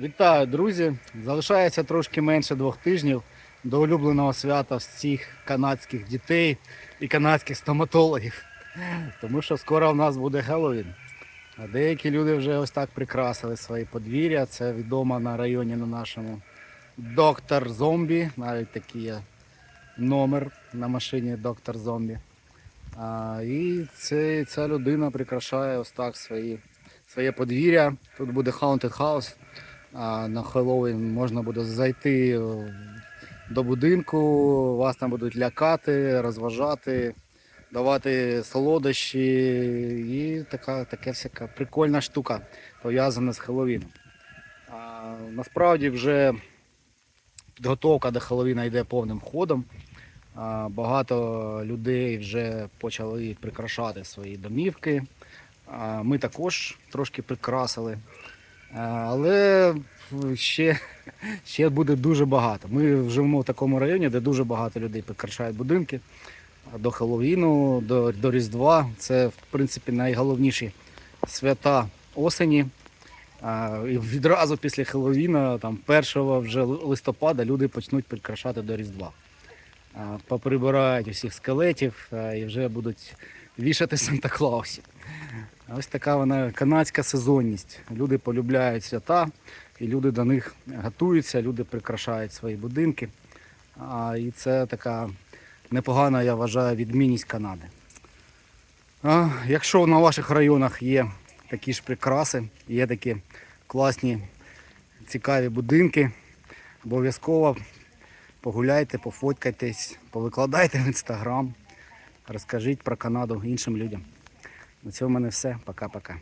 Вітаю, друзі! Залишається трошки менше двох тижнів до улюбленого свята всіх канадських дітей і канадських стоматологів. Тому що скоро в нас буде Хеллоуін. А деякі люди вже ось так прикрасили свої подвір'я. Це відомо на районі на нашому доктор зомбі. Навіть такий є номер на машині доктор зомбі. А, і це, ця людина прикрашає ось так свої, своє подвір'я. Тут буде Haunted House. На Хеллоуін можна буде зайти е, до будинку, вас там будуть лякати, розважати, давати солодощі і така, така всяка прикольна штука пов'язана з Хеллоуіном. А, насправді вже підготовка до Хеллоуіна йде повним ходом. А, Багато людей вже почали прикрашати свої домівки. А, Ми також трошки прикрасили. А, Але ще, ще буде дуже багато. Ми живемо в такому районі, де дуже багато людей прикрашають будинки до Хеллоуіну, до, до Різдва. Це, в принципі, найголовніші свята осені. І відразу після Хеллоуіна, там 1 вже листопада, люди почнуть прикрашати до Різдва. Поприбирають усіх скелетів і вже будуть вішати Санта Клаусів. Ось така вона канадська сезонність. Люди полюбляють свята, і люди до них готуються, люди прикрашають свої будинки. А, і це така непогана, я вважаю, відмінність Канади. А, якщо на ваших районах є такі ж прикраси, є такі класні, цікаві будинки, обов'язково погуляйте, пофоткайтесь, повикладайте в інстаграм, розкажіть про Канаду іншим людям. На цьому в мене все. Пока-пока.